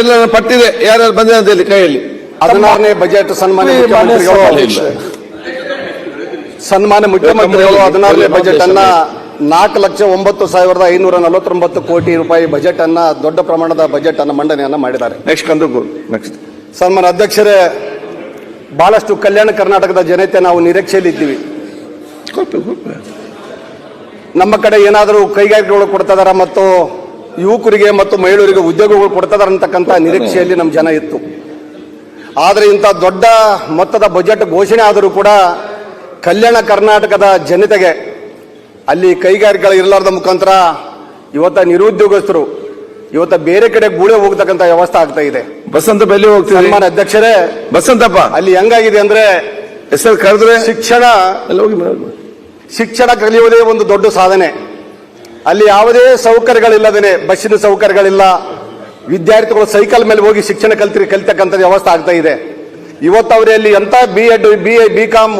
ಎಲ್ಲ ಪಟ್ಟಿದೆ ಯಾರ್ಯಾರು ಬಂದಿದೆ ಅಂತ ಹೇಳಿ ಕೈಯಲ್ಲಿ. ಹದಿನಾರನೇ ಬಜೆಟ್ ಸನ್ಮಾನ್ಯ. ಸನ್ಮಾನ್ಯ ಮುಖ್ಯಮಂತ್ರಿಗಳು ಹದಿನಾರನೇ ಬಜೆಟ್ ಅನ್ನ ನಾಲ್ಕು ಲಕ್ಷ ಒಂಬತ್ತು ಸಾವಿರದ ಐನೂರ ನಲವತ್ತೊಂಬತ್ತು ಕೋಟಿ ರೂಪಾಯಿ ಬಜೆಟ್ ಅನ್ನ ದೊಡ್ಡ ಪ್ರಮಾಣದ ಬಜೆಟ್ ಅನ್ನ ಮಂಡನೆಯನ್ನ ಮಾಡಿದ್ದಾರೆ. ನೆಕ್ಸ್ಟ್ ಕಂದು ನೆಕ್ಸ್ಟ್ ಸನ್ಮಾನ ಅಧ್ಯಕ್ಷರೇ ಬಹಳಷ್ಟು ಕಲ್ಯಾಣ ಕರ್ನಾಟಕದ ಜನತೆ ನಾವು ನಿರೀಕ್ಷೆಯಲ್ಲಿ ಇದ್ದೀವಿ. ನಮ್ಮ ಕಡೆ ಏನಾದರೂ ಕೈಗಾರಿಕೆಗಳು ಕೊಡ್ತದಾರ ಮತ್ತು ಯುವಕರಿಗೆ ಮತ್ತು ಮಹಿಳೆಯರಿಗೆ ಉದ್ಯೋಗಗಳು ಕೊಡ್ತದಂತಕ್ಕಂಥ ನಿರೀಕ್ಷೆಯಲ್ಲಿ ನಮ್ಮ ಜನ ಇತ್ತು. ಆದರೆ ಇಂಥ ದೊಡ್ಡ ಮೊತ್ತದ ಬಜೆಟ್ ಘೋಷಣೆ ಆದರೂ ಕೂಡ ಕಲ್ಯಾಣ ಕರ್ನಾಟಕದ ಜನತೆಗೆ ಅಲ್ಲಿ ಕೈಗಾರಿಕೆಗಳು ಇರಲಾರ್ದ ಮುಖಾಂತರ ಇವತ್ತ ನಿರುದ್ಯೋಗಸ್ಥರು ಇವತ್ತ ಬೇರೆ ಕಡೆ ಗೂಳೆ ಹೋಗ್ತಕ್ಕಂಥ ವ್ಯವಸ್ಥೆ ಆಗ್ತಾ ಇದೆ. ಬಸಂತ ಬೆಲೆ ಹೋಗ್ತೀವಿ ಅಧ್ಯಕ್ಷರೇ ಬಸಂತಪ್ಪ ಅಲ್ಲಿ ಹೆಂಗಾಗಿದೆ ಅಂದ್ರೆ ಹೆಸರು ಕರೆದ್ರೆ? ಶಿಕ್ಷಣ ಶಿಕ್ಷಣ ಕಲಿಯುವುದೇ ಒಂದು ದೊಡ್ಡ ಸಾಧನೆ. ಅಲ್ಲಿ ಯಾವುದೇ ಸೌಕರ್ಯಗಳಿಲ್ಲದೇ ಬಸ್ಸಿನ ಸೌಕರ್ಯಗಳಿಲ್ಲ. ವಿದ್ಯಾರ್ಥಿಗಳು ಸೈಕಲ್ ಮೇಲೆ ಹೋಗಿ ಶಿಕ್ಷಣ ಕಲ್ತಿ ಕಲಿತಕ್ಕಂಥ ವ್ಯವಸ್ಥೆ ಆಗ್ತಾ ಇದೆ. ಇವತ್ತು ಅವರಲ್ಲಿ ಎಂತ B Ed B A B Com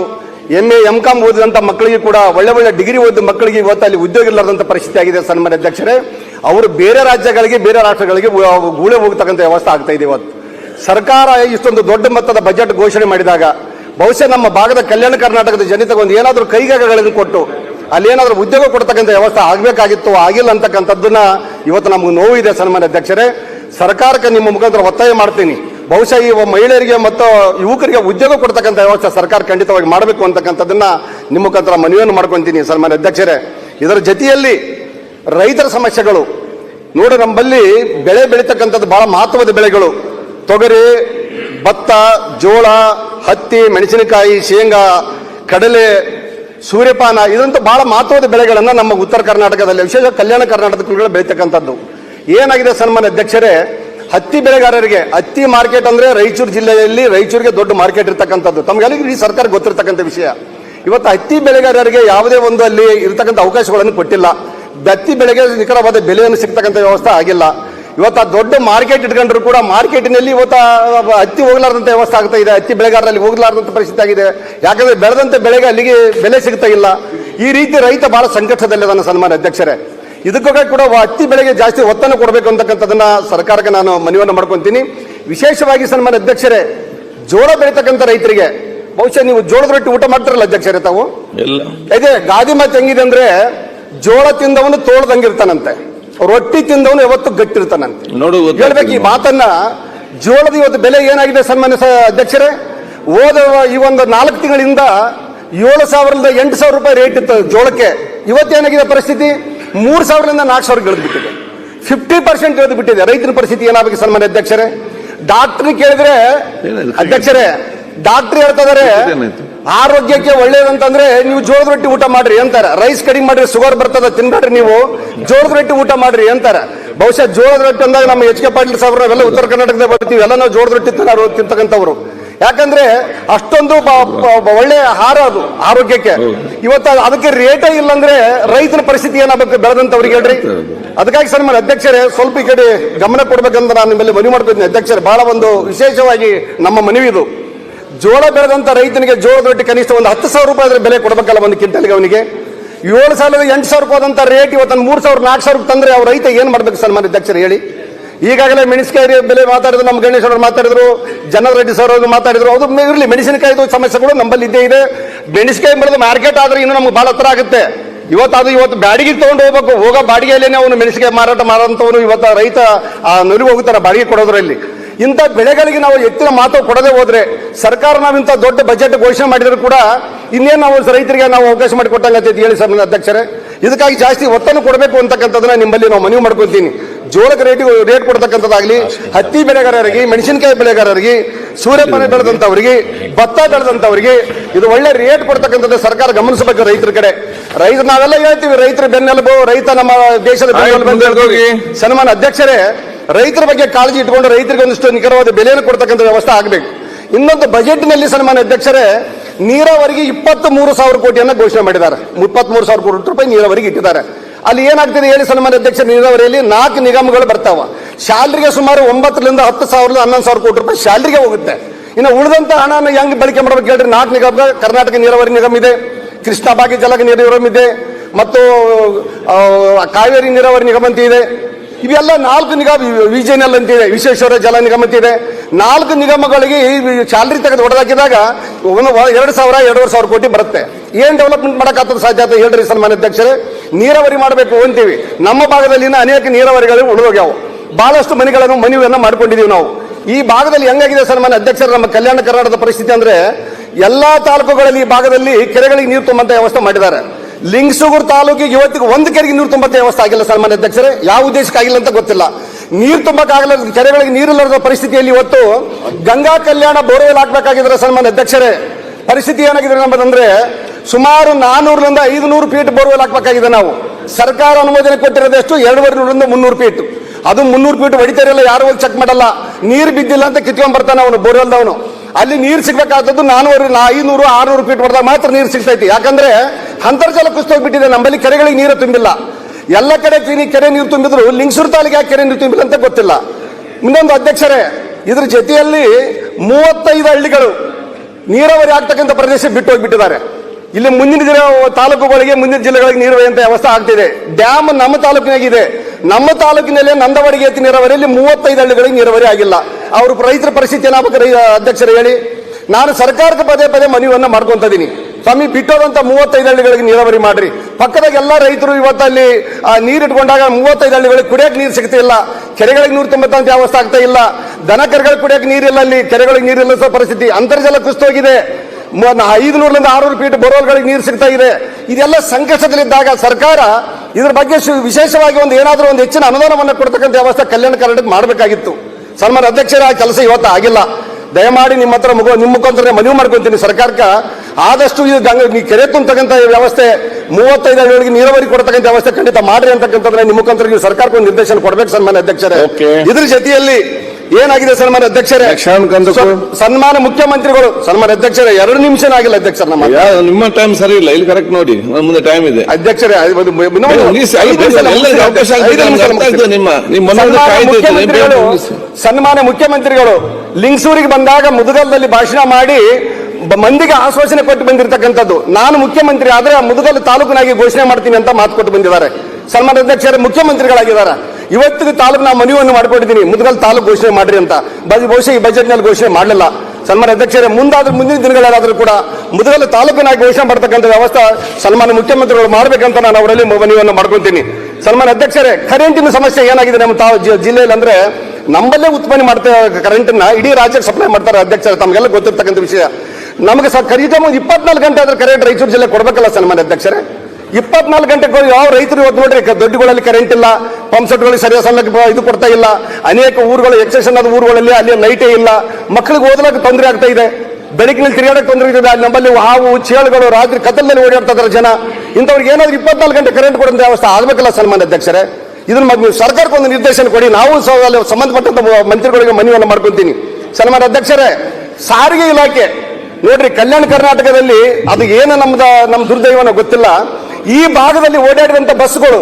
M A M Com ಓದಿದಂಥ ಮಕ್ಕಳಿಗೆ ಕೂಡ, ಒಳ್ಳೆ ಒಳ್ಳೆ ಡಿಗ್ರಿ ಓದಿದ ಮಕ್ಕಳಿಗೆ ಇವತ್ತು ಅಲ್ಲಿ ಉದ್ಯೋಗ ಇಲ್ಲದಂಥ ಪರಿಸ್ಥಿತಿ ಆಗಿದೆ, ಸನ್ಮಾನ್ಯ ಅಧ್ಯಕ್ಷರೇ. ಅವರು ಬೇರೆ ರಾಜ್ಯಗಳಿಗೆ, ಬೇರೆ ರಾಷ್ಟ್ರಗಳಿಗೆ ಗೂಳೆ ಹೋಗ್ತಕ್ಕಂಥ ವ್ಯವಸ್ಥೆ ಆಗ್ತಾ ಇದೆ ಇವತ್ತು. ಸರ್ಕಾರ ಇಷ್ಟೊಂದು ದೊಡ್ಡ ಮೊತ್ತದ ಬಜೆಟ್ ಘೋಷಣೆ ಮಾಡಿದಾಗ, ಬಹುಶಃ ನಮ್ಮ ಭಾಗದ ಕಲ್ಯಾಣ ಕರ್ನಾಟಕದ ಜನತೆಗೆ ಒಂದು ಏನಾದರೂ ಕೈಗಾರಿಕೆಗಳನ್ನು ಕೊಟ್ಟು ಅಲ್ಲಿ ಏನಾದರೂ ಉದ್ಯೋಗ ಕೊಡ್ತಕ್ಕಂಥ ವ್ಯವಸ್ಥೆ ಆಗಬೇಕಾಗಿತ್ತು, ಆಗಿಲ್ಲ ಅಂತಕ್ಕಂಥದ್ದನ್ನ ಇವತ್ತು ನಮ್ಗೆ ನೋವಿದೆ ಸನ್ಮಾನ್ಯ ಅಧ್ಯಕ್ಷರೇ. ಸರ್ಕಾರಕ್ಕೆ ನಿಮ್ಮ ಮುಖಾಂತರ ಒತ್ತಾಯ ಮಾಡ್ತೀನಿ. ಬಹುಶಃ ಈ ಮಹಿಳೆಯರಿಗೆ ಮತ್ತು ಯುವಕರಿಗೆ ಉದ್ಯೋಗ ಕೊಡ್ತಕ್ಕಂಥ ವ್ಯವಸ್ಥೆ ಸರ್ಕಾರ ಖಂಡಿತವಾಗಿ ಮಾಡಬೇಕು ಅಂತಕ್ಕಂಥದ್ದನ್ನ ನಿಮ್ಮ ಮುಖಾಂತರ ಮನವಿಯನ್ನು ಮಾಡ್ಕೊತೀನಿ, ಸನ್ಮಾನ್ಯ ಅಧ್ಯಕ್ಷರೇ. ಇದರ ಜೊತೆಯಲ್ಲಿ ರೈತರ ಸಮಸ್ಯೆಗಳು. ನೋಡಿ, ನಮ್ಮಲ್ಲಿ ಬೆಳೆ ಬೆಳೀತಕ್ಕಂಥದ್ದು ಬಹಳ ಮಹತ್ವದ ಬೆಳೆಗಳು. ತೊಗರಿ, ಭತ್ತ, ಜೋಳ, ಹತ್ತಿ, ಮೆಣಸಿನಕಾಯಿ, ಶೇಂಗಾ, ಕಡಲೆ ಸೂರ್ಯಪಾನ, ಇದಂತೂ ಬಹಳ ಮಹತ್ವದ ಬೆಳೆಗಳನ್ನು ನಮ್ಮ ಉತ್ತರ ಕರ್ನಾಟಕದಲ್ಲಿ, ವಿಶೇಷ ಕಲ್ಯಾಣ ಕರ್ನಾಟಕಗಳು ಬೆಳೀತಕ್ಕಂಥದ್ದು. ಏನಾಗಿದೆ ಸನ್ಮಾನ್ಯ ಅಧ್ಯಕ್ಷರೇ, ಹತ್ತಿ ಬೆಳೆಗಾರರಿಗೆ, ಹತ್ತಿ ಮಾರ್ಕೆಟ್ ಅಂದ್ರೆ ರಾಯಚೂರು ಜಿಲ್ಲೆಯಲ್ಲಿ ರಾಯಚೂರಿಗೆ ದೊಡ್ಡ ಮಾರ್ಕೆಟ್ ಇರ್ತಕ್ಕಂಥದ್ದು. ತಮ್ಗೆಲ್ಲರಿಗೂ ಈ ಸರ್ಕಾರ ಗೊತ್ತಿರ್ತಕ್ಕಂಥ ವಿಷಯ. ಇವತ್ತು ಹತ್ತಿ ಬೆಳೆಗಾರರಿಗೆ ಯಾವುದೇ ಒಂದು ಅಲ್ಲಿ ಇರತಕ್ಕಂಥ ಅವಕಾಶಗಳನ್ನು ಕೊಟ್ಟಿಲ್ಲ. ಹತ್ತಿ ಬೆಳೆಗೆ ನಿಖರವಾದ ಬೆಲೆಯನ್ನು ಸಿಗ್ತಕ್ಕಂಥ ವ್ಯವಸ್ಥೆ ಆಗಿಲ್ಲ. ಇವತ್ತು ಆ ದೊಡ್ಡ ಮಾರ್ಕೆಟ್ ಇಟ್ಕೊಂಡ್ರು ಕೂಡ ಮಾರ್ಕೆಟಿನಲ್ಲಿ ಇವತ್ತು ಹತ್ತಿ ಹೋಗ್ಲಾರ್ದಂತ ವ್ಯವಸ್ಥೆ ಆಗ್ತಾ ಇದೆ ಹತ್ತಿ ಬೆಳೆಗಾರರಲ್ಲಿ ಹೋಗ್ಲಾರ್ದಂಥ ಪರಿಸ್ಥಿತಿ ಆಗಿದೆ. ಯಾಕಂದರೆ ಬೆಳೆದಂಥ ಬೆಳೆಗೆ ಅಲ್ಲಿಗೆ ಬೆಲೆ ಸಿಗ್ತಾ ಇಲ್ಲ. ಈ ರೀತಿ ರೈತ ಬಹಳ ಸಂಕಷ್ಟದಲ್ಲಿದ್ದಾನೆ ಸನ್ಮಾನ್ಯ ಅಧ್ಯಕ್ಷರೇ. ಇದಕ್ಕಾಗಿ ಕೂಡ ಹತ್ತಿ ಬೆಳೆಗೆ ಜಾಸ್ತಿ ಒತ್ತನ್ನು ಕೊಡಬೇಕು ಅಂತಕ್ಕಂಥದ್ದನ್ನು ಸರ್ಕಾರಕ್ಕೆ ನಾನು ಮನವಿಯನ್ನು ಮಾಡ್ಕೊತೀನಿ. ವಿಶೇಷವಾಗಿ ಸನ್ಮಾನ್ಯ ಅಧ್ಯಕ್ಷರೇ ಜೋಳ ಬೆಳೀತಕ್ಕಂಥ ರೈತರಿಗೆ ಬಹುಶಃ ನೀವು ಜೋಳದ ರೊಟ್ಟಿ ಊಟ ಮಾಡ್ತಾರಲ್ಲ ಅಧ್ಯಕ್ಷರೇ ತಾವು? ಇದೆ ಗಾದಿ ಮಾತು ಹೆಂಗಿದೆ ಅಂದ್ರೆ ಜೋಳ ತಿಂದವನು ತೋಳ್ದಂಗಿರ್ತಾನಂತೆ ರೊಟ್ಟಿ ತಿಂದವನು ಯಾವತ್ತು ಗಟ್ಟಿರ್ತಾನಂತೆ. ನೋಡು ಹೇಳ್ಬೇಕು ಈ ಮಾತನ್ನ ಜೋಳದ ಇವತ್ತು ಬೆಲೆ ಏನಾಗಿದೆ ಸನ್ಮಾನ್ಯ ಅಧ್ಯಕ್ಷರೇ? ಹೋದ ಈ ಒಂದು ನಾಲ್ಕು ತಿಂಗಳಿಂದ ಏಳು ಸಾವಿರದ ಎಂಟು ಸಾವಿರ ರೂಪಾಯಿ ರೇಟ್ ಇತ್ತು ಜೋಳಕ್ಕೆ. ಇವತ್ತೇನಾಗಿದೆ ಪರಿಸ್ಥಿತಿ? ಮೂರು ಸಾವಿರದಿಂದ ನಾಲ್ಕು ಸಾವಿರ ಇಳಿದ್ಬಿಟ್ಟಿದೆ. Fifty percent ಇಳಿದ್ಬಿಟ್ಟಿದೆ. ರೈತನ ಪರಿಸ್ಥಿತಿ ಏನಾಗಬೇಕು ಸನ್ಮಾನ್ಯ ಅಧ್ಯಕ್ಷರೇ? ಡಾಕ್ಟರ್ ಕೇಳಿದ್ರೆ ಅಧ್ಯಕ್ಷರೇ ಡಾಕ್ಟರ್ ಹೇಳ್ತಾ ಇದಾರೆ? ಆರೋಗ್ಯಕ್ಕೆ ಒಳ್ಳೇದಂತಂದ್ರೆ ನೀವು ಜೋಳದ ರೊಟ್ಟಿ ಊಟ ಮಾಡ್ರಿ ಅಂತಾರೆ. ರೈಸ್ ಕಡಿಮೆ ಮಾಡ್ರಿ ಶುಗರ್ ಬರ್ತದ ತಿನ್ಬೇಡ್ರಿ ನೀವು. ಜೋಳದ ರೊಟ್ಟಿ ಊಟ ಮಾಡ್ರಿ ಅಂತಾರೆ. ಬಹುಶಃ ಜೋಳದ ರೊಟ್ಟಿ ಅಂದಾಗ ನಮ್ಮ ಎಚ್ ಕೆ ಪಾಟೀಲ್ ಸಾಹೇಬ್ರು ಎಲ್ಲ ಉತ್ತರ ಕರ್ನಾಟಕದ ಬರ್ತೀವಿ. ಎಲ್ಲ ನಾವು ಜೋಳದ ರೊಟ್ಟಿ ತಿಂತಕ್ಕಂಥವ್ರು. ಯಾಕಂದ್ರೆ ಅಷ್ಟೊಂದು ಒಳ್ಳೆ ಆಹಾರ ಅದು ಆರೋಗ್ಯಕ್ಕೆ. ಇವತ್ತು ಅದಕ್ಕೆ ರೇಟೇ ಇಲ್ಲಂದ್ರೆ ರೈತನ ಪರಿಸ್ಥಿತಿ ಏನಾಗಬೇಕು ಬೆಳೆದಂತವ್ರಿಗೆ ಹೇಳ್ರಿ? ಅದಕ್ಕಾಗಿ ಸನ್ಮಾನ ಅಧ್ಯಕ್ಷರೇ, ಸ್ವಲ್ಪ ಈ ಕಡೆ ಗಮನ ಕೊಡ್ಬೇಕಂತ ನಾನು ನಿಮ್ಮಲ್ಲಿ ಮನವಿ ಮಾಡ್ಕೊತೀನಿ. ಅಧ್ಯಕ್ಷರೇ, ಬಹಳ ಒಂದು ವಿಶೇಷವಾಗಿ ನಮ್ಮ ಮನವಿ ಇದು. ಜೋಳ ಬೆಳೆದಂತ ರೈತನಿಗೆ ಜೋಳದ ರೊಟ್ಟಿ ಕನಿಷ್ಠ ಒಂದು ಹತ್ತು ಸಾವಿರ ರೂಪಾಯಿ ಬೆಲೆ ಕೊಡಬೇಕಲ್ಲ ಒಂದು ಕ್ವಿಂಟಲ್ಗೆ ಅವನಿಗೆ? ಏಳು ಸಾವಿರದ ಎಂಟು ಸಾವಿರ ಆದಂತ ರೇಟ್ ಇವತ್ತು ಮೂರು ಸಾವಿರ, ನಾಲ್ಕು ಸಾವಿರ ತಂದ್ರೆ ಅವ್ರ ರೈತ ಏನು ಮಾಡ್ಬೇಕು ಸನ್ಮಾನ್ಯ ಅಧ್ಯಕ್ಷರು ಹೇಳಿ? ಈಗಾಗಲೇ ಮೆಣಸಿನಕಾಯಿ ಬೆಲೆ ಮಾತಾಡಿದ್ರು, ನಮ್ಮ ಗಣೇಶ್ ಅವರು ಮಾತಾಡಿದ್ರು, ಜನರ ರೆಡ್ಡಿ ಸರ್ ಅವರು ಮಾತಾಡಿದ್ರು, ಅದು ಇರಲಿ, ಮೆಣಸಿನಕಾಯಿದು ಸಮಸ್ಯೆಗಳು ನಮ್ಮಲ್ಲಿ ಇದ್ದೇ ಇದೆ. ಮೆಣಸಿನಕಾಯಿ ಬೆಳೆದು ಮಾರ್ಕೆಟ್ ಆದ್ರೆ ಇನ್ನು ನಮ್ಗೆ ಭಾಳ ಹತ್ರ ಆಗುತ್ತೆ. ಇವತ್ತು ಅದು ಇವತ್ತು ಬಾಡಿಗೆ ತೊಗೊಂಡು ಹೋಗ್ಬೇಕು. ಹೋಗೋ ಬಾಡಿಗೆಯಲ್ಲೇನೆ ಅವನು ಮೆಣಸಿನಕಾಯಿ ಮಾರಾಟ ಮಾಡೋಂಥವನು ಇವತ್ತು ರೈತ ಆ ನುರಿವು ಹೋಗುತ್ತಾರೆ ಬಾಡಿಗೆ ಕೊಡೋದ್ರಲ್ಲಿ. ಇಂಥ ಬೆಳೆಗಳಿಗೆ ನಾವು ಹೆಚ್ಚಿನ ಮಾತು ಕೊಡದೆ ಹೋದರೆ ಸರ್ಕಾರ ನಾವು ಇಂಥ ದೊಡ್ಡ ಬಜೆಟ್ ಘೋಷಣೆ ಮಾಡಿದರೂ ಕೂಡ ಇನ್ನೇನು ನಾವು ರೈತರಿಗೆ ನಾವು ಅವಕಾಶ ಮಾಡಿಕೊಟ್ಟಂಗೆ ಅಂತ ಹೇಳಿ ಸರ್ ಅಧ್ಯಕ್ಷರೇ. ಇದಕ್ಕಾಗಿ ಜಾಸ್ತಿ ಒತ್ತನ್ನು ಕೊಡಬೇಕು ಅಂತಕ್ಕಂಥದ್ದನ್ನ ನಿಮ್ಮಲ್ಲಿ ನಾವು ಮನವಿ ಮಾಡ್ಕೊತೀನಿ ಜೋಳಕ್ಕೆ ರೇಟ್ ರೇಟ್ ಕೊಡ್ತಕ್ಕಂಥದ್ದಾಗಲಿ ಹತ್ತಿ ಬೆಳೆಗಾರರಿಗೆ ಮೆಣಸಿನಕಾಯಿ ಬೆಳೆಗಾರರಿಗೆ ಸೂರ್ಯಪಾನ ಬೆಳೆದಂಥವ್ರಿಗೆ ಭತ್ತ ಬೆಳೆದಂಥವ್ರಿಗೆ ಇದು ಒಳ್ಳೆ ರೇಟ್ ಕೊಡ್ತಕ್ಕಂಥದ್ದು ಸರ್ಕಾರ ಗಮನಿಸಬೇಕು ರೈತರ ಕಡೆ. ರೈತರು ನಾವೆಲ್ಲ ಹೇಳ್ತೀವಿ ರೈತರ ಬೆನ್ನೆಲುಬು ರೈತ ನಮ್ಮ ದೇಶದ ಬೆನ್ನೆಲುಬು. ಸನ್ಮಾನ ಅಧ್ಯಕ್ಷರೇ ರೈತರ ಬಗ್ಗೆ ಕಾಳಜಿ ಇಟ್ಕೊಂಡು ರೈತರಿಗೆ ಒಂದಿಷ್ಟು ನಿಖರವಾದ ಬೆಲೆಯನ್ನು ಕೊಡ್ತಕ್ಕಂಥ ವ್ಯವಸ್ಥೆ ಆಗಬೇಕು. ಇನ್ನೊಂದು ಬಜೆಟ್ನಲ್ಲಿ ಸನ್ಮಾನ ಅಧ್ಯಕ್ಷರೇ, ನೀರಾವರಿಗೆ ಇಪ್ಪತ್ತ್ ಮೂರು ಸಾವಿರ ಕೋಟಿಯನ್ನ ಘೋಷಣೆ ಮಾಡಿದ್ದಾರೆ. ಇಪ್ಪತ್ತ್ ಮೂರು ಸಾವಿರ ಕೋಟಿ ರೂಪಾಯಿ ನೀರಾವರಿಗೆ ಇಟ್ಟಿದ್ದಾರೆ. ಅಲ್ಲಿ ಏನಾಗ್ತಿದೆ ಹೇಳಿ ಸನ್ಮಾನ್ಯ ಅಧ್ಯಕ್ಷ ನೀರಾವರಿಯಲ್ಲಿ ನಾಲ್ಕು ನಿಗಮಗಳು ಬರ್ತಾವ. ಶಾಲರಿಗೆ ಸುಮಾರು ಒಂಬತ್ತರಿಂದ ಹತ್ತು ಸಾವಿರದ ಹನ್ನೊಂದು ಸಾವಿರ ಕೋಟಿ ರೂಪಾಯಿ ಶಾಲರಿಗೆ ಹೋಗುತ್ತೆ. ಇನ್ನು ಉಳಿದಂತ ಹಣನ ಹೆಂಗ್ ಬಳಕೆ ಮಾಡ್ಬೇಕು ಹೇಳ್ರಿ? ನಾಲ್ಕು ನಿಗಮ ಕರ್ನಾಟಕ ನೀರಾವರಿ ನಿಗಮ ಇದೆ, ಕೃಷ್ಣ ಬಾಗಿ ನಿಗಮ ಇದೆ, ಮತ್ತು ಕಾವೇರಿ ನೀರಾವರಿ ನಿಗಮ ಅಂತ ಇದೆ. ಇವೆಲ್ಲ ನಾಲ್ಕು ನಿಗಮ ವಿಜಯನಲ್ ಅಂತಿದೆ ವಿಶ್ವೇಶ್ವರ ಜಲ ನಿಗಮ ಅಂತಿದೆ ನಾಲ್ಕು ನಿಗಮಗಳಿಗೆ ಸ್ಯಾಲರಿ ತೆಗೆದು ಹೊಡೆದಾಕಿದಾಗ ಒಂದು ವ- ಎರಡು ಸಾವಿರ, ಎರಡೂವರೆ ಸಾವಿರ ಕೋಟಿ ಬರುತ್ತೆ. ಏನು ಡೆವಲಪ್ಮೆಂಟ್ ಮಾಡೋಕ್ಕಾಗ್ತದೆ ಸಾಧ್ಯ ಆಗ್ತದೆ ಹೇಳ್ರಿ ಸನ್ಮಾನ್ಯ ಅಧ್ಯಕ್ಷರೇ. ನೀರಾವರಿ ಮಾಡಬೇಕು ಅಂತೀವಿ. ನಮ್ಮ ಭಾಗದಲ್ಲಿನ ಅನೇಕ ನೀರಾವರಿಗಳು ಉಳಿದೋಗ್ಯಾವು. ಬಹಳಷ್ಟು ಮನೆಗಳನ್ನು ಮನವಿಯನ್ನು ಮಾಡ್ಕೊಂಡಿದ್ದೀವಿ ನಾವು. ಈ ಭಾಗದಲ್ಲಿ ಹೆಂಗಾಗಿದೆ ಸನ್ಮಾನ್ಯ ಅಧ್ಯಕ್ಷರು, ನಮ್ಮ ಕಲ್ಯಾಣ ಕರ್ನಾಟಕದ ಪರಿಸ್ಥಿತಿ ಅಂದ್ರೆ, ಎಲ್ಲಾ ತಾಲೂಕುಗಳಲ್ಲಿ ಈ ಭಾಗದಲ್ಲಿ ಕೆರೆಗಳಿಗೆ ನೀರು ತುಂಬಂತ ವ್ಯವಸ್ಥೆ ಮಾಡಿದ್ದಾರೆ. ಲಿಂಗಸೂಗೂರು ತಾಲೂಕಿಗೆ ಇವತ್ತಿಗೆ ಒಂದು ಕೆರೆಗೆ ನೀರು ತುಂಬಕ್ಕೆ ವ್ಯವಸ್ಥೆ ಆಗಿಲ್ಲ, ಸನ್ಮಾನ್ಯ ಅಧ್ಯಕ್ಷರೇ. ಯಾವ ಉದ್ದೇಶಕ್ಕಾಗಿಲ್ಲ ಅಂತ ಗೊತ್ತಿಲ್ಲ. ನೀರು ತುಂಬಕ್ಕಾಗಲ್ಲ, ಕೆರೆಗಳಿಗೆ ನೀರಿಲ್ಲದ ಪರಿಸ್ಥಿತಿಯಲ್ಲಿ ಇವತ್ತು ಗಂಗಾ ಕಲ್ಯಾಣ ಬೋರ್ವೆಲ್ ಹಾಕ್ಬೇಕಾಗಿದ್ರೆ ಸನ್ಮಾನ್ಯ ಅಧ್ಯಕ್ಷರೇ. ಪರಿಸ್ಥಿತಿ ಏನಾಗಿದೆ ನಮ್ಮದಂದ್ರೆ, ಸುಮಾರು ನಾನೂರರಿಂದ ಐದು ನೂರು ಫೀಟ್ ಬೋರ್ವೆಲ್ ಹಾಕ್ಬೇಕಾಗಿದೆ ನಾವು. ಸರ್ಕಾರ ಅನುಮೋದನೆ ಕೊಟ್ಟಿರೋದೆಷ್ಟು? ಎರಡೂವರೆ ನೂರಿಂದ ಮುನ್ನೂರು ಫೀಟ್. ಅದು ಮುನ್ನೂರು ಫೀಟ್ ಹೊಡಿತಾರಿಲ್ಲ, ಯಾರು ಹೋಗಿ ಚೆಕ್ ಮಾಡಲ್ಲ. ನೀರು ಬಿದ್ದಿಲ್ಲ ಅಂತ ಕಿತ್ಕೊಂಡ್ ಬರ್ತಾನೆ ಅವನು ಬೋರ್ವೆಲ್ದವನು ಅಲ್ಲಿ ನೀರು ಸಿಗ್ಬೇಕಾದದ್ದು ನಾನೂರು ಐನೂರು, ಆರ್ನೂರು ಫೀಟ್ ಹೊಡೆದಾಗ ಮಾತ್ರ ನೀರು ಸಿಗ್ತೈತಿ ಯಾಕಂದ್ರೆ ಅಂತರ್ಜಲ ಕುಸ್ತೋಗ್ಬಿಟ್ಟಿದೆ ನಮ್ಮಲ್ಲಿ ಕೆರೆಗಳಿಗೆ ನೀರು ತುಂಬಿಲ್ಲ. ಎಲ್ಲ ಕಡೆ ಕೆರೆ ನೀರು ತುಂಬಿದ್ರು, ಲಿಂಗಸೂರು ತಾಲೂಕಿಗೆ ಯಾಕೆ ಕೆರೆ ನೀರು ತುಂಬಿಲ್ಲ ಅಂತ ಗೊತ್ತಿಲ್ಲ. ಇನ್ನೊಂದು ಅಧ್ಯಕ್ಷರೇ, ಇದ್ರ ಜೊತೆಯಲ್ಲಿ ಮೂವತ್ತೈದು ಹಳ್ಳಿಗಳು ನೀರಾವರಿ ಆಗ್ತಕ್ಕಂಥ ಪ್ರದೇಶ ಬಿಟ್ಟು ಹೋಗ್ಬಿಟ್ಟಿದ್ದಾರೆ. ಇಲ್ಲಿ ಮುಂದಿನ ದಿನ ತಾಲೂಕುಗಳಿಗೆ, ಮುಂದಿನ ಜಿಲ್ಲೆಗಳಿಗೆ ನೀರು ವ್ಯವಸ್ಥೆ ಆಗ್ತಿದೆ. ಡ್ಯಾಮ್ ನಮ್ಮ ತಾಲೂಕಿನಾಗಿದೆ. ನಮ್ಮ ತಾಲೂಕಿನಲ್ಲೇ ನಂದವಡಿಗೆ ಎತ್ತಿ ನೀರಾವರಿಯಲ್ಲಿ ಮೂವತ್ತೈದು ಹಳ್ಳಿಗಳಿಗೆ ನೀರಾವರಿ ಆಗಿಲ್ಲ. ಅವರು ರೈತರ ಪರಿಸ್ಥಿತಿ ಏನಾಗಬೇಕು ಅಧ್ಯಕ್ಷರು ಹೇಳಿ. ನಾನು ಸರ್ಕಾರದ ಪದೇ ಪದೇ ಮನವಿಯನ್ನು ಮಾಡ್ಕೊಂತ ಇದೀನಿ. ಸ್ವಾಮಿ, ಬಿಟ್ಟೋದಂತ ಮೂವತ್ತೈದು ಹಳ್ಳಿಗಳಿಗೆ ನೀರಾವರಿ ಮಾಡ್ರಿ. ಪಕ್ಕದಾಗ ಎಲ್ಲ ರೈತರು ಇವತ್ತಲ್ಲಿ ನೀರು ಇಟ್ಕೊಂಡಾಗ ಮೂವತ್ತೈದು ಹಳ್ಳಿಗಳಿಗೆ ಕುಡಿಯಕ್ಕೆ ನೀರು ಸಿಗ್ತಿಲ್ಲ ಕೆರೆಗಳಿಗೆ ನೀರು ತುಂಬತ್ತಂತ ವ್ಯವಸ್ಥೆ ಆಗ್ತಾ ಇಲ್ಲ. ದನ ಕರೆಗಳಿಗೆ ಕುಡಿಯಕ್ಕೆ ನೀರಿಲ್ಲ ಅಲ್ಲಿ. ಕೆರೆಗಳಿಗೆ ನೀರಿಲ್ಲ ಪರಿಸ್ಥಿತಿ. ಅಂತರ್ಜಲ ಕುಸಿತೋಗಿದೆ. ಐದು ನೂರರಿಂದ ಆರುನೂರು ಫೀಟ್ ಬೋರ್ವೆಲ್ಗಳಿಗೆ ನೀರು ಸಿಗ್ತಾ ಇದೆ. ಇದೆಲ್ಲ ಸಂಕಷ್ಟದಲ್ಲಿದ್ದಾಗ ಸರ್ಕಾರ ಇದ್ರ ಬಗ್ಗೆ ವಿಶೇಷವಾಗಿ ಒಂದು ಏನಾದರೂ ಒಂದು ಹೆಚ್ಚಿನ ಅನುದಾನವನ್ನು ಕೊಡ್ತಕ್ಕಂಥ ವ್ಯವಸ್ಥೆ ಕಲ್ಯಾಣ ಕರ್ನಾಟಕ ಮಾಡಬೇಕಾಗಿತ್ತು. ಸನ್ಮಾನ ಅಧ್ಯಕ್ಷರ ಆ ಕೆಲಸ ಇವತ್ತು ಆಗಿಲ್ಲ. ದಯಮಾಡಿ ನಿಮ್ಮ ಹತ್ರ ಮುಗ ನಿಮ್ಮ ಮುಖಾಂತರ ಮನವಿ ಮಾಡ್ಕೊಂತೀನಿ ಸರ್ಕಾರಕ್ಕೆ. ಆದಷ್ಟು ಈ ಗಂಗ ಕೆರೆ ತುಂಬತಕ್ಕಂಥ ವ್ಯವಸ್ಥೆ ಮೂವತ್ತೈದು ಹಳ್ಳಿಗಳಿಗೆ ನೀರಾವರಿ ಕೊಡ್ತಕ್ಕಂಥ ವ್ಯವಸ್ಥೆ ಖಂಡಿತ ಮಾಡ್ರಿ ಅಂತಕ್ಕಂಥದ್ರೆ ನಿಮ್ಮ ಮುಖಾಂತರ ನೀವು ಸರ್ಕಾರಕ್ಕೆ ಒಂದು ನಿರ್ದೇಶನ ಕೊಡ್ಬೇಕು ಸನ್ಮಾನ ಅಧ್ಯಕ್ಷರೇ. ಇದ್ರ ಜೊತೆಯಲ್ಲಿ ಏನಾಗಿದೆ ಸನ್ಮಾನ ಅಧ್ಯಕ್ಷರೇ. ಸನ್ಮಾನ ಮುಖ್ಯಮಂತ್ರಿಗಳು ಸನ್ಮಾನ ಅಧ್ಯಕ್ಷರೇ ಎರಡು ನಿಮಿಷ ಆಗಿಲ್ಲ ಅಧ್ಯಕ್ಷರ ನಮ್ಮ ನಿಮ್ಮ ಟೈಮ್ ಸರಿ ಇಲ್ಲ ಇಲ್ಲಿ ಕರೆಕ್ಟ್ ನೋಡಿ ಮುಂದೆ ಟೈಮ್ ಇದೆ. ಅಧ್ಯಕ್ಷರೇ ಸನ್ಮಾನ ಮುಖ್ಯಮಂತ್ರಿಗಳು ಲಿಂಗಸೂರಿಗೆ ಬಂದಾಗ ಮುದುಗಲ್ದಲ್ಲಿ ಭಾಷಣ ಮಾಡಿ ಮಂದಿಗೆ ಆಶ್ವಾಸನೆ ಕೊಟ್ಟು ಬಂದಿರತಕ್ಕಂಥದ್ದು. ನಾನು ಮುಖ್ಯಮಂತ್ರಿ ಆದ್ರೆ ಮುದುಗಲ್ ತಾಲೂಕಿನಾಗಿ ಘೋಷಣೆ ಮಾಡ್ತೀನಿ ಅಂತ ಮಾತು ಕೊಟ್ಟು ಬಂದಿದ್ದಾರೆ. ಸನ್ಮಾನ ಅಧ್ಯಕ್ಷರೇ ಮುಖ್ಯಮಂತ್ರಿಗಳಾಗಿದ್ದಾರೆ. ಇವತ್ತಿಗೆ ತಾಲೂಕು ನಾವು ಮನವಿಯನ್ನು ಮಾಡಿಕೊಂಡಿದ್ದೀನಿ ಮುದ್ಗಲ್ ತಾಲೂಕು ಘೋಷಣೆ ಮಾಡ್ರಿ ಅಂತ. ಬಹುಶಃ ಈ ಬಜೆಟ್ನಲ್ಲಿ ಘೋಷಣೆ ಮಾಡಲಿಲ್ಲ. ಸನ್ಮಾನ್ಯ ಅಧ್ಯಕ್ಷರೇ, ಮುಂದಾದ್ರೂ ಮುಂದಿನ ದಿನಗಳಲ್ಲಾದರೂ ಕೂಡ ಮುದಗಲ್ ತಾಲೂಕಿನಾಗಿ ಘೋಷಣೆ ಮಾಡ್ತಕ್ಕಂಥ ವ್ಯವಸ್ಥೆ ಸನ್ಮಾನ್ಯ ಮುಖ್ಯಮಂತ್ರಿಗಳು ಮಾಡಬೇಕಂತ ನಾನು ಅವರಲ್ಲಿ ಮನವಿಯನ್ನು ಮಾಡ್ಕೊಂತೀನಿ ಸನ್ಮಾನ್ಯ ಅಧ್ಯಕ್ಷರೇ ಕರೆಂಟಿನ ಸಮಸ್ಯೆ ಏನಾಗಿದೆ ನಮ್ಮ ತಾವು ಜಿಲ್ಲೆಯಲ್ಲಿ ಅಂದ್ರೆ ನಮ್ಮಲ್ಲೇ ಉತ್ಪನ್ನ ಮಾಡ್ತಾ ಕರೆಂಟನ್ನ ಇಡೀ ರಾಜ್ಯಕ್ಕೆ ಸಪ್ಲೈ ಮಾಡ್ತಾರೆ ಅಧ್ಯಕ್ಷರು, ತಮಗೆಲ್ಲ ಗೊತ್ತಿರ್ತಕ್ಕಂಥ ವಿಷಯ. ನಮಗೆ ಸರ್ ಕನಿಷ್ಠ ಇಪ್ಪತ್ನಾಲ್ಕು ಗಂಟೆ ಆದ್ರೆ ಕರೆಂಟ್ ರಾಯಚೂರು ಜಿಲ್ಲೆ ಕೊಡ್ಬೇಕಲ್ಲ ಸನ್ಮಾನ್ಯ ಅಧ್ಯಕ್ಷರೇ? ಇಪ್ಪತ್ನಾಲ್ಕು ಗಂಟೆ ಯಾವ ರೈತರು ಇವತ್ತು ನೋಡ್ರಿ ದೊಡ್ಡಗಳಲ್ಲಿ ಕರೆಂಟ್ ಇಲ್ಲ ಪಂಪ್ ಸೆಟ್ಗಳಿಗೆ ಸರಿಯಾದ ಸಲಕ್ಕೆ ಇದು ಕೊಡ್ತಾ ಇಲ್ಲ, ಅನೇಕ ಊರುಗಳು ಎಕ್ಸೆಷನ್ ಆದ ಊರುಗಳಲ್ಲಿ ಅಲ್ಲಿ ಲೈಟೇ ಇಲ್ಲ ಮಕ್ಕಳಿಗೆ ಓದಲಕ್ಕೆ ತೊಂದರೆ ಆಗ್ತಾ ಇದೆ. ಬೆಳಕಿನಲ್ಲಿ ತಿರುಗಾಡಕ್ಕೆ ತೊಂದರೆ ಇದೆ. ಅಲ್ಲಿ ನಮ್ಮಲ್ಲಿ ಹಾವು, ಚೇಳುಗಳು ರಾತ್ರಿ ಕತ್ತಲಲ್ಲಿ ಓಡಾಡ್ತಾ ಇದ್ದಾರೆ ಜನ. ಇಂಥವ್ರಿಗೆ ಏನಾದ್ರು ಇಪ್ಪತ್ನಾಲ್ಕು ಗಂಟೆ ಕರೆಂಟ್ ಕೊಡುವಂತ ವ್ಯವಸ್ಥೆ ಆಗಬೇಕಲ್ಲ ಸನ್ಮಾನ್ಯ ಅಧ್ಯಕ್ಷರೇ? ಇದನ್ನ ಮಗು ಸರ್ಕಾರಕ್ಕೆ ಒಂದು ನಿರ್ದೇಶನ ಕೊಡಿ. ನಾವು ಸಂಬಂಧಪಟ್ಟಂತ ಮಂತ್ರಿಗಳಿಗೆ ಮನವಿಯನ್ನು ಮಾಡ್ಕೊಂತೀನಿ. ಸನ್ಮಾನ್ಯ ಅಧ್ಯಕ್ಷರೇ, ಸಾರಿಗೆ ಇಲಾಖೆ. ನೋಡ್ರಿ, ಕಲ್ಯಾಣ ಕರ್ನಾಟಕದಲ್ಲಿ ಅದು ಏನು ನಮ್ದ ನಮ್ಮ ದುರ್ದೈವನ ಗೊತ್ತಿಲ್ಲ. ಈ ಭಾಗದಲ್ಲಿ ಓಡಾಡಿದಂತ ಬಸ್ಗಳು